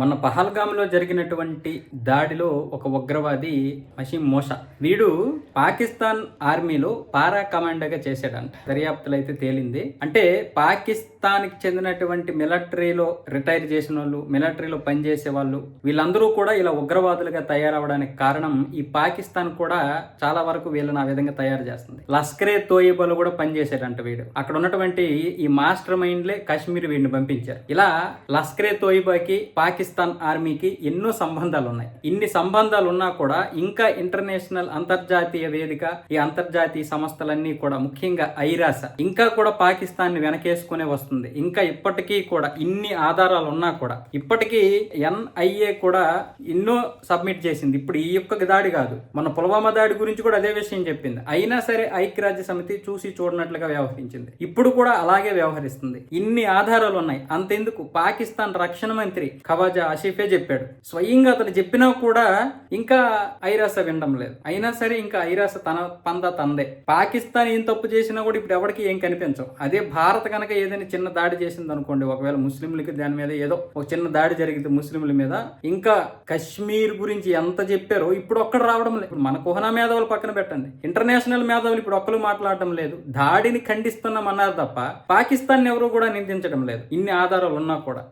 మొన్న పహల్గామ్లో జరిగినటువంటి దాడిలో ఒక ఉగ్రవాది మషీం మోషా వీడు పాకిస్తాన్ ఆర్మీలో పారా కమాండర్గా చేశాడంట. దర్యాప్తులు అయితే తేలింది. అంటే పాకిస్తాన్కి చెందినటువంటి మిలిటరీలో రిటైర్ చేసిన వాళ్ళు మిలిటరీలో పనిచేసే వాళ్ళు వీళ్ళందరూ కూడా ఇలా ఉగ్రవాదులుగా తయారవడానికి కారణం ఈ పాకిస్తాన్ కూడా చాలా వరకు వీళ్ళని ఆ విధంగా తయారు చేస్తుంది. లస్కరే తోయిబాలు కూడా పనిచేశాడంట వీడు. అక్కడ ఉన్నటువంటి ఈ మాస్టర్ మైండ్లే కాశ్మీర్ వీడిని పంపించారు. ఇలా లస్కరే తోయిబాకి పాకిస్తాన్ ఆర్మీకి ఎన్నో సంబంధాలు ఉన్నాయి ఇన్ని సంబంధాలు ఉన్నా కూడా ఇంకా ఇంటర్నేషనల్ అంతర్జాతీయ వేదిక ఈ అంతర్జాతీయ సంస్థలన్నీ కూడా ముఖ్యంగా ఐరాస. ఇంకా కూడా పాకిస్తాన్ని వెనకేసుకునే వస్తుంది ఇంకా ఇప్పటికీ కూడా ఇన్ని ఆధారాలు ఉన్నా కూడా ఇప్పటికీ ఎన్ఐఏ కూడా ఎన్నో సబ్మిట్ చేసింది. ఇప్పుడు ఈ యొక్క దాడి కాదు. మన పుల్వామా దాడి గురించి కూడా అదే విషయం చెప్పింది. అయినా సరే ఐక్యరాజ్య సమితి చూసి చూడనట్లుగా వ్యవహరించింది. ఇప్పుడు కూడా అలాగే వ్యవహరిస్తుంది. ఇన్ని ఆధారాలు ఉన్నాయి అంతెందుకు? పాకిస్తాన్ రక్షణ మంత్రి ఖవాజా ఆసిఫే చెప్పాడు. స్వయంగా అతను చెప్పినా కూడా ఇంకా ఐరాస వినడం లేదు. అయినా సరే ఇంకా ఐరాస తన పంద తందే. పాకిస్తాన్ ఏం తప్పు చేసినా కూడా ఇప్పుడు ఎవరికి ఏం కనిపించవు. అదే భారత్ కనుక ఏదైనా చిన్న చిన్న దాడి చేసింది అనుకోండి ఒకవేళ ముస్లింలకి దాని మీద ఏదో ఒక చిన్న దాడి జరిగింది ముస్లింల మీద ఇంకా కశ్మీర్ గురించి ఎంత చెప్పారో ఇప్పుడు ఒక్కడ రావడం లేదు. ఇప్పుడు మన కుహనా మేధావులు పక్కన పెట్టండి. ఇంటర్నేషనల్ మేధావులు ఇప్పుడు ఒక్కరు మాట్లాడటం లేదు. దాడిని ఖండిస్తున్నామన్నారు తప్ప పాకిస్తాన్ ఎవరు కూడా నిందించడం లేదు. ఇన్ని ఆధారాలు ఉన్నా కూడా.